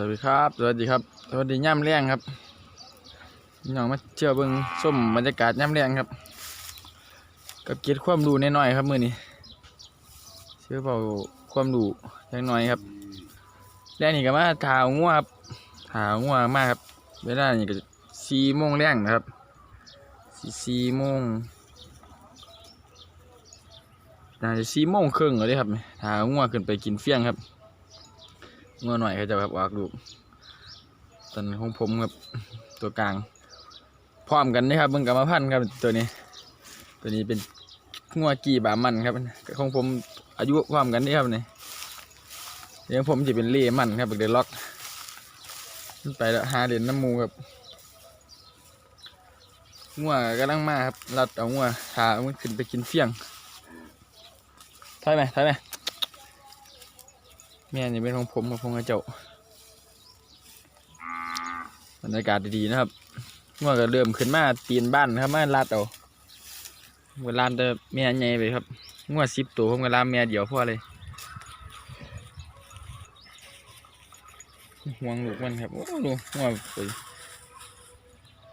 วัสดีครับ สวัสดีครับ สวัสดีย่ำแรงครับพี่น้องมาเชื่อเบิ่งส้มบรรยากาศย่ำแรงครับ กับเกียรติความรู้น้อยครับมือนี้เชื่อเป่าความรู้ยังน้อยครับแรงนี่ก็มาถาวงัวครับถาวงัวมากครับ เวลานี่ก็สี่โมงแรงนะครับสี่สี่โมงน่าจะสี่โมงครึ่งเลยครับถาวงัวขึ้นไปกินเฟี้ยงครับ งัวหน่อยเขาจะแบบออกลูกตอนของผมครับตัวกลาง พร้อมกันนะครับเบิ่งกรรมพันธุ์ครับตัวนี้ ตัวนี้เป็นงัวกี่บามันครับของผมอายุพร้อมกันนี่ครับนี่เลี้ยงผมจะเป็นเล่มันครับเดลล็อกไปแล้วหาเด่นน้ำมูครับงัวกำลังมาครับรัดเอางัวพามันขึ้นไปกินเฟี้ยงถอยไหมถอยไหม แม่นี่เป็นของผมกับพงกระเจ้าบรรยากาศดีๆนะครับเมื่อก็เริ่มขึ้นมาตีนบ้านครับมาลาดเอาเวลาแต่แม่ใหญ่ไปครับงวดสิบตัวผมก็ลามแม่เดียวพ่อเลยห่วงลูกมันครับโอ้ดูงวดไป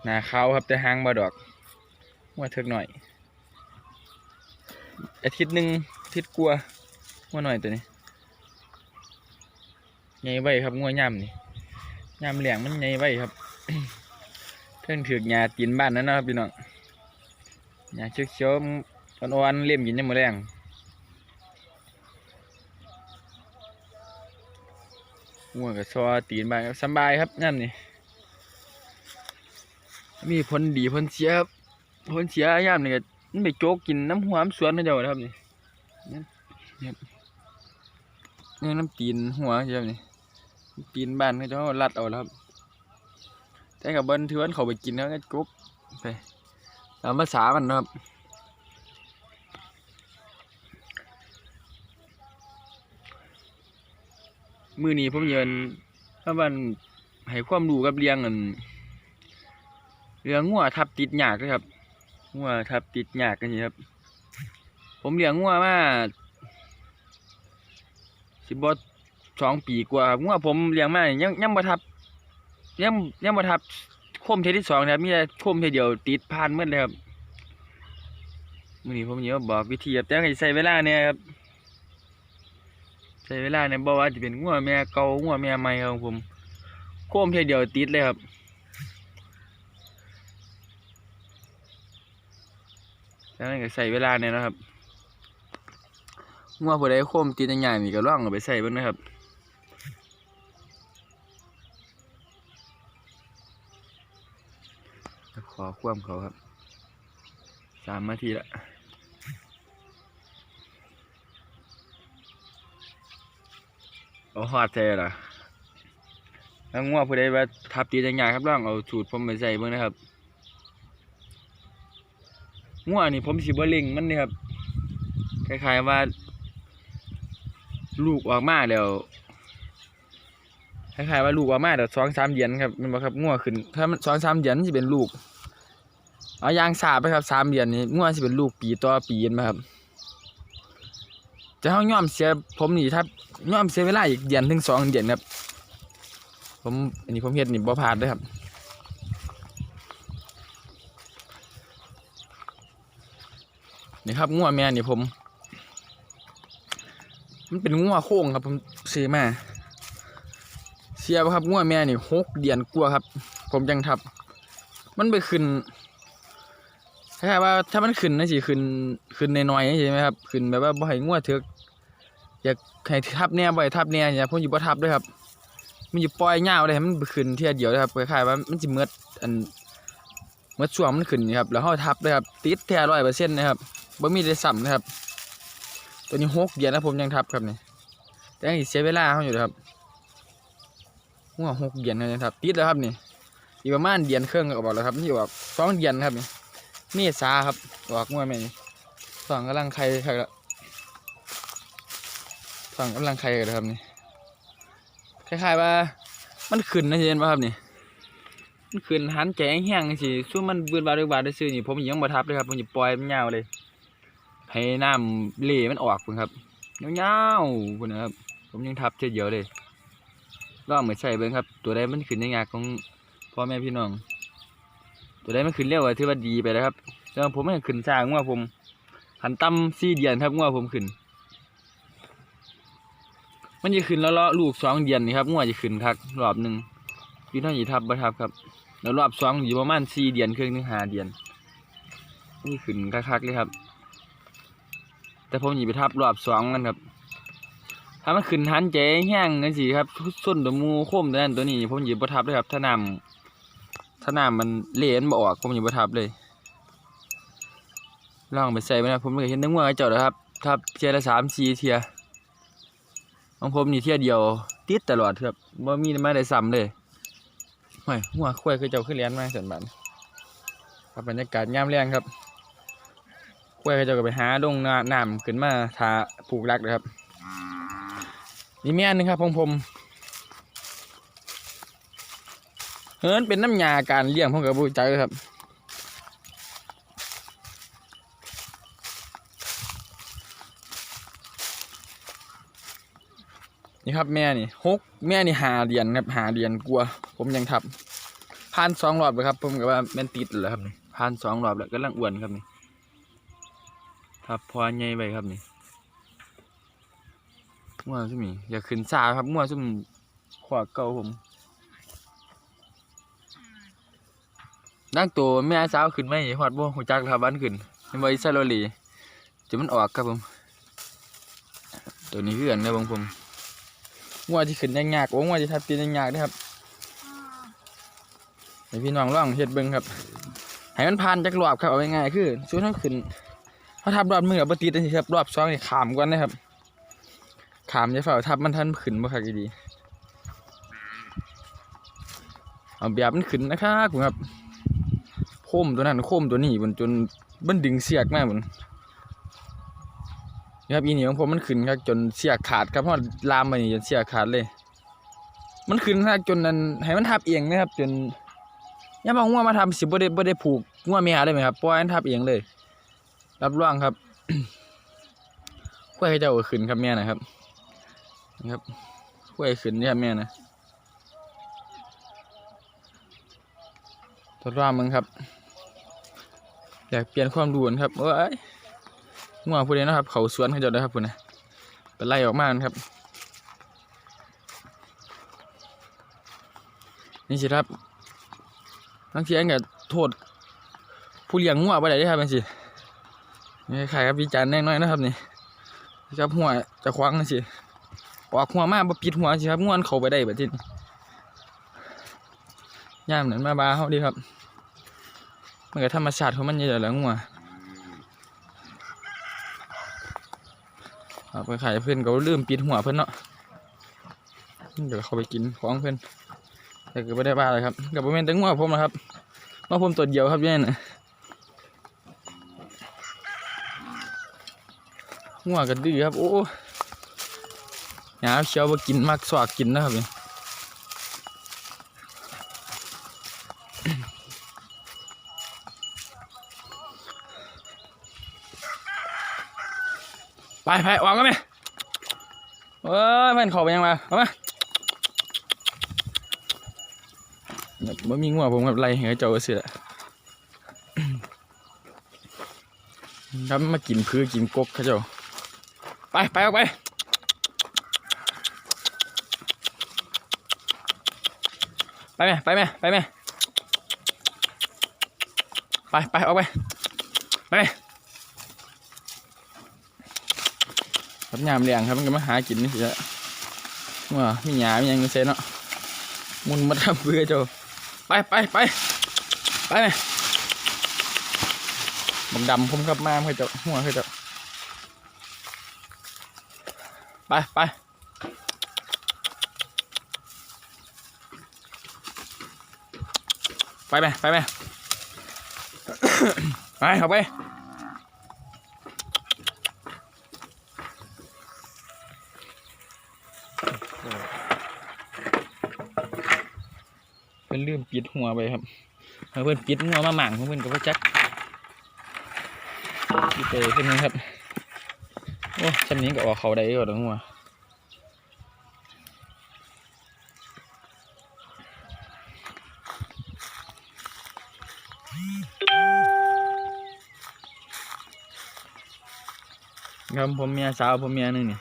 หนาขาวครับแต่หางบาดอกงวดเถิกหน่อยอาทิตย์หนึ่งอาทิตย์กลัวงวดหน่อยตัวนี้ ใหญ่ไว้ครับงัวย่ำนี่ย่ำเหลียงมันใหญ่ไว้ครับเพิ่งถือกหญ้าตีนบ้านนั่นนะครับพี่น้องหญ้าเขียวๆอ่อนๆเลี่ยมกินยังมือแรงงัวกับซอตีนบ้านครับสบายครับย่ำนี่มีผลดีผลเสียครับผลเสียย่ำนี่ก็มันไปโจกกินน้ำหัวน้ำสวนนั่นเดียวนะครับนี่นี่นี่น้ำตีนหัวใช่ไหมนี่ ปีนบ้านเขาจะเอาลัดเอาแล้วครับแต่กับเบิ้นถือว่าเขาไปกินแล้วก็กรุบไปตามภาษามันนะครับมือนี้ผมเยินถ้ามันให้ความรู้กับเรียงอันเรื่องงัวทับติดหยากเลยครับงัวทับติดหยากกันนี่ครับ ผมเลี้ยงงัวมาสิบ สองปีกว่าครับงัวผมเลี้ยงมานี่ยังยังบ่ทับยังยังบ่ทับคมเทที่สองนะครับมีแต่คมเทเดียวติดผ่านหมดเลยครับมือนี้ผมเดี๋ยบอกวิธีครับแต่ก็สิใช้เวลาเนี่ยครับใช้เวลาเนี่ยบ่ว่าจะเป็นงัวแม่เก่างัวแม่ใหม่ครับผม โคมเทเดียวติดเลยครับแต่นั้นก็ใช้เวลาเนี่ยนะครับงัวผู้ใดโคมติดใหญ่ๆนี่ก็ลองเอาไปใส่บิ่งนะครับ ขอคว่ำเขาครับ สามนาทีละเอาหอดแท้ล่ะแล้วงัวผู้ใดว่าทับตีจังใหญ่ครับลองเอาสูตรผมไปใส่เบิ่งนะครับงัวนี่ผมสิบ่เล็งมันนี่ครับคล้ายๆว่า ลูกออกมาแล้วคล้ายๆว่าลูกออกมาเดี๋ยวสองสามเดือนครับมันบอกครับงัวขึ้นถ้ามันสองสามเดือนจะเป็นลูก เอายางสาไปครับสามเดือนนี้งัวสิเป็นลูกปีต่อปีเห็นไหมครับจะเฮาย่อมเสียผมนี่ถ้าย่อมเสียเวลาอีกเดือนถึงสองเดือนครับ ผมอันนี้ผมเฮ็ดนี่บ่พลาดด้วยครับนี่ครับงัวแม่นี่ผม มันเป็นงัวโค้งครับ ผมซื้อมาเสียครับงัวแม่นี่หกเดือนกว่าครับ ผมยังทับ มันไปขึ้น คล้ายๆว่าถ้ามันขึ้นนะสิขึ้นขึ้นน้อยๆใช่ไหมครับขึ้นแบบว่าบ่ให้งัวเถือกอยากให้ทับแน่บ่ให้ทับแน่เนี่ยผมอยู่บ่ทับด้วยครับ มันอยู่ปล่อยยาเลยมันขึ้นเทียเดียวเลยครับคล้ายๆว่ามันสิเมืดอันเมืดช่วงมันขึ้นนี่ครับแล้วเฮาทับเลยครับติดแท้100%นนะครับบ่มีได้ซ้ำนะครับ ตัวนี้หกเดือนแล้วผมยังทับครับนี่แต่ยังเสียเวลาเขาอยู่เลยครับหัวหกเดือนนะครับติดแล้วครับนี่อีกประมาณเดือนเครึ่องก็บอกแล้วครับนี่ออกสองเดือนครับนี่ เมษาครับออกงวดแม่นี่งกำลังไข่ครับแล้วสองกำลังไข่กันครับนี่คล้ายๆว่า มันขึ้นนะเห็นป่ะครับนี่มันขึ้นหันแจงแห้งสิช่วงมันเบือนบาดเบาดได้ซื้อนี่ผมยังบ่ทับเลยครับผมจะปล่อยมันยาวเลยให้น้ำเละมันออกพุ่นครับยาๆพุ่นนะครับ ผมยังทับเท่เดียวเลยลองมาใช้เบิ่งครับ ตัวใดมันขึ้นในงากของพ่อแม่พี่น้อง ตัวใดมันขึ้นเร็วก็ถือว่าดีไปแล้วครับแต่ว่าผมมันขึ้นช้างัวผมหันต่ำสี่เดือนครับงัวผมขึ้น มันจะขึ้นแล้วเลาะลูกสองเดือนนี่ครับงัวจะขึ้นคักรอบหนึ่งพี่น้องอย่ทับบ่ทับครับ แล้วรอบสองอยู่ประมาณสี่เดือนครึ่งถึงห้าเดือนนี่ขึ้นคักๆเลยครับ แต่ผมหยิบไปทับรอบสองกันครับถ้ามันขึ้นหันใจแห้งนั่นสิครับส้นตัวมูโค้มตัวนั้นตัวนี้ผมหยิบประทับเลยครับถ้านำ ถ้าน้ำมันเละมันบออกผมหยิบประทับเลยลองไปใส่ไปนะผมเคยเห็นทั้งว่าเจ้านะครับทับเทียละสามสี่เทียของผมนี่เทียเดียว ติดตลอดครับว่มีมาได้ซ้ำเลยไม่หัวควายคือเจ้าขึ้นเลี้ยนมาสันบันครับบรรยากาศยามแรงครับควายคือเจ้าก็ไปหาลงน้ำน้ำขึ้นมาทาผูกรักเลยครับนี่แม่นหนึงครับของผม เฮินเป็นน้ำยาการเลี้ยงผมกับบูใจครับนี่ครับแม่นี่หกแม่นี่หาเดียนครับหาเดียนกลัว ผมยังทับผ่านสองรอบเลยครับ ผมกับว่าแม่นติดแล้วครับนี่ผ่านสองรอบแล้วก็ลังอ้วนครับนี่ทับพอใหญ่ไปครับนี่มั่วซุ่มนี่อย่าขึ้นซาครับมั่วซุ่มขวาเก่าผม นั่งตัวแม่สาวขึ้นไหมหอดบ่หัวจักครับบ้านขึ้นเป็นบริษัทโรลีจะมันออกครับผม ตัวนี้คืออันในบงผมมั่วที่ขึ้นยากๆโอ้มั่วที่ทับตีนยากๆนะครับให้พี่น้องลองเฮ็ดเบิ่งครับให้มันผ่านจักรอบครับเอาง่ายๆคือช่วงทั้งขึ้นเขาทับรอบมือกับปฏิทินครับรอบสองนี่ขามก่อนนะครับขามจะเฝ้าทับมันท่านขึ้นบ่คักดีเอาแบบมันขึ้นนะครับผมครับ มตัวนั้นโคมตัวนี้บนจนมันดึงเสียกมาบนนี่ครับอีนี่ของผมมันขึ้นครับจนเสียกขาดครับเพราะลามมานี่จนเสียกขาดเลย มันขึ้นครับจนนั้นให้มันทับเองนะครับ จนย่าบอกว่ามาทำสิบ่ได้บ่ได้ผูกงัวเมียได้ไหมครับปล่อยมันทับเองเลย รับรองครับเพื่อให้เจ้าขึ้นครับแม่นะครับนะครับห้วยขึ้นเนี่ยแม่นะทดลองมึงครับ อยากเปลี่ยนความด่วนครับโอ้ยงัวผู้ใดนะครับ เขาสวนเขาจ้าได้อครับคุณนะไปไล่ออกมาครับ นี่สิครับบางทีอันก็โทษผู้เลี้ยงงัวไปไหนได้ครับเป็นสินี่ขายครับวิจารณ์แน่น้อยนะครับนี่ครับหัวจะคว้างนะสิออกหัวมาบ่ปิดหัวสิครับง่วนเขาไปได้แบบนี้ย่ามนั้นมาบาเฮาดีครับ มันก็ธรรมชาติของมันอยู่แล้วงัวเอาไปขายเพื่อนก็ลืมปิดหัวเพื่อนเนาะเดี๋ยวเขาไปกินของเพื่อนแต่ก็ไม่ได้บ้าเลยครับกับผมเป็นแต่งัวผมนะครับมาผมตัวเดียวครับเนี่ยนะงัวกันดื้อครับโอ้หยาเชียวมากินมักสวากกินนะครับนี่ ไปไปวางกันไหมเอ้ยมันเข้าไปยังมาเอามาเนี่มีงัวผมกับไรเหงเจ้าเสียครับมากินพื้นกินกกเขาเจ้า ไปไปออกไปไปไหมไปไหมไปไหมไปไปออกไปไปไหม ครับยามเลี้ยงครับมันก็มาหากินนี่สิละว่ามีหยามียังเซนเนาะมุนมาทำเบื่อเจ้าไปไปไปไปไหมบักดำผมครับมาเพื่อเจ้าหัวเพื่อเจ้าไปไปไปไหมไปไหมไปเอาไป เพื่นลืมปิดหัวไปครับเพื่อนปิดหัวมาหมั่งเพื่อนก็บพ่อจักปิดไปขึ้นนะครับโอ้ชั้นนี้ก็ออกเขาได้ก็ถึงหัวครับผมเมียสาวผมเมียนึงนี่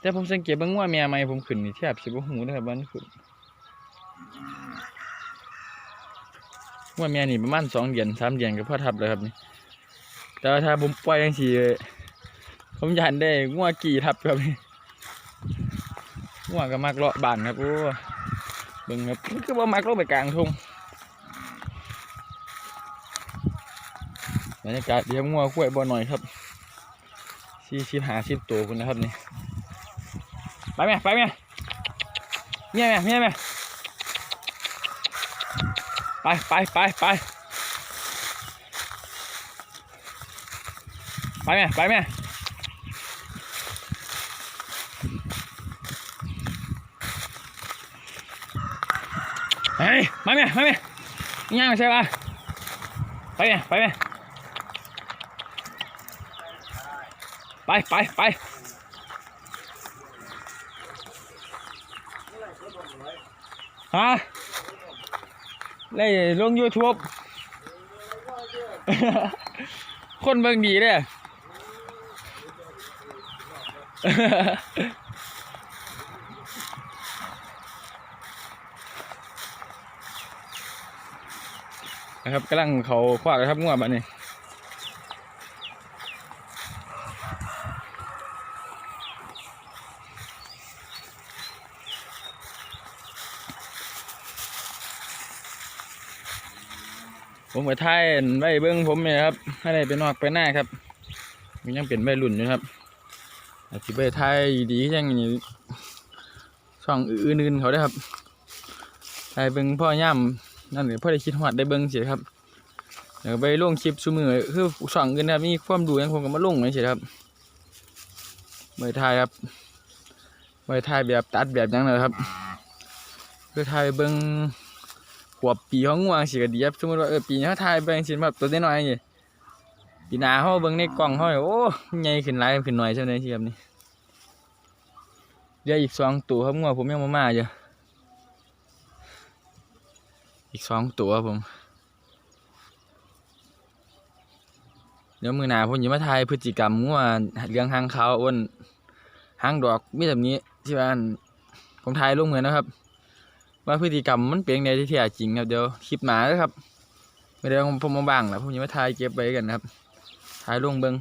แต่ผมสังเกตบางว่าเมียใหม่ผมขึ้นนี่แทบสิบหูนะครับวันขึ้น ว่าเมียนี่ประมาณสองเดือนสามเดือนก็พอทับแล้วครับนี่แต่ว่าถ้าผมปล่อยจังซี่ผมยากได้งัวกี่ทับครับนี่งัวก็มักเลาะบานครับโอ้เบิ่งครับมันคือบ่มักลงไปกลางทุ่งบรรยากาศเลี้ยงงัวคุ้ยบ่หน่อยครับสี่สิบห้าสิบตัวคุณนะครับนี่ไปไหมไปไหมเมียไหมเมียไหม ไปไปไปไปไปไหมไปไหมเฮ้ยมาไหมมาไหมย่างใช่ปะไปไหมไปไหมไปไปไปฮะ เลยลง YouTube คนเบิ่งดีเด้อนะครับกำลังเขาควักนะครับง่วงบัดนี้ ผมไปถ่ายอันไว้เบิ้งผมเนี่ยครับให้ได้ไปนอกไปหน้าครับมันยังเป็นใบรุ่นอยู่ครับอาจจะไปถ่ายดีอย่างนี้ช่องอื่นๆเขาได้ครับถ่ายเบิ้งพ่อย่ำนั่นหรือพ่อได้คิดหอดได้เบิ้งเสียครับเดี๋ยวไปลงคลิปซูมือคือช่องอื่นนะครับมีความดูยังคงก็มาลงเลยเสียครับไปถ่ายครับไปถ่ายแบบตัดแบบยังเลยครับคือถ่ายเบิ้ง ขวบปีของง่วงสิก็ดีครับสมมติว่าเออปีนี้เขาถ่ายไปสิแบบตัวน้อยๆนี่ปีหน้าเขาเบิ่งในกล่องเขาเนี่ยโอ้ใหญ่ขึ้นหลายขึ้นหน่อยใช่ไหมที่ครับนี่เดี๋ยวอีกสองตัวครับง่วงผมยังมามาอยู่อีกสองตัวครับผม เดี๋ยวมือหนาผมจะมาถ่ายพฤติกรรมง่วงเลี้ยงหางเขาอ้วนหางดอกมีแบบนี้ที่ว่าผมถ่ายลงเหมือนนะครับ ว่าพฤติกรรมมันเป็นในที่แท้จริงครับเดี๋ยวคลิปหมาเด้อครับไม่ได้ผมผมาบ้างแหละผมยังไม่ถ่ายเก็บไว้กันนะครับถ่ายลงเบิง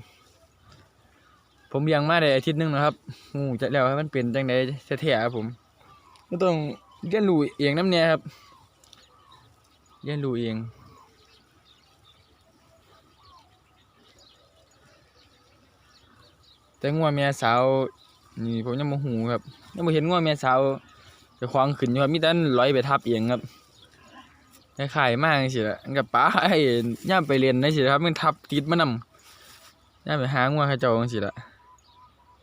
ผมยังมาได้อาทิตย์หนึงนะครับงูจะแล้วครับมันเป็นจังไดแท้ๆครับผมก็ต้องเรียนรู้เองน้ำเนี่ยครับเรียนรู้เองแต่งัวเมียสาวนี่ผมยังโมหูครับยังไม่เห็นงัวเมียสาว จะควางขึ้นอยู่ครับมีแต่ร้อยไปทับเองครับคล้ายๆมากสิละกับป้าไอ้ย่ามไปเรียนได้สิครับมันทับติดมานำย่ามไปหางัวขาเจ้าจังสิละ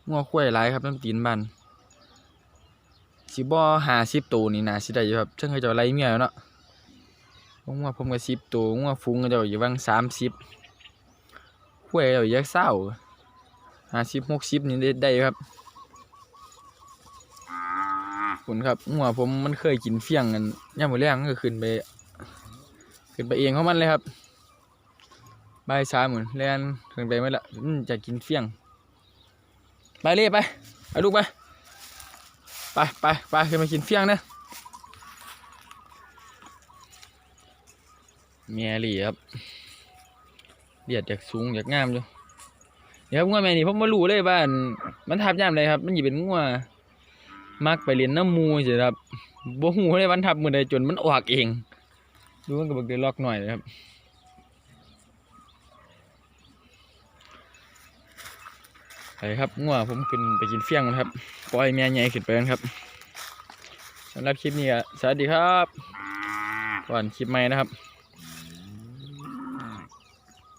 งัวคุ้ยหลายครับน้ำตีนบ้านสิบ่หาสิบตัวนี่นาสิได้อยู่ครับเช่นเขาเจ้าไล่เมียอยู่เนาะงัวผมก็สิบตัวงัวฟุ้งเขาเจ้าอยู่บางสามสิบคุ้ยเขาเจ้าอยกเศร้าหาสิบหกสิบนี่ได้ครับ คุณครับหัวผมมันเคยกินเฟี้ยงกันย่ามมือแรงก็ขึ้นไป ขึ้นไปเองของมันเลยครับใบายสามหมือนแลนขึ้นไปไม่ละจะกินเฟี้ยง ไปเลยไปไปลูกไป ไปไปไปขึ้นมากินเฟี้ยงนะเมียหลีครับเดียดจากสูงจากงามอยู่เดี๋ยวครับงัวแม่นี่ผมมารู้เลยว่านมันทับย่ามเลยครับ มันหยิบเป็นงัว มักไปเรียนน้ำมูสิครับบ่ฮู้เลยวันทับมือใดจนมันออกเอง ดูมันก็เบิกได้ล็อกหน่อยนะครับไปครับงัวผมขึ้นไปกินเฟี้ยงนะครับปล่อยแม่ใหญ่ขึ้นไปกันครับสำหรับคลิปนี้ก็สวัสดีครับ ก่อนคลิปใหม่นะครับ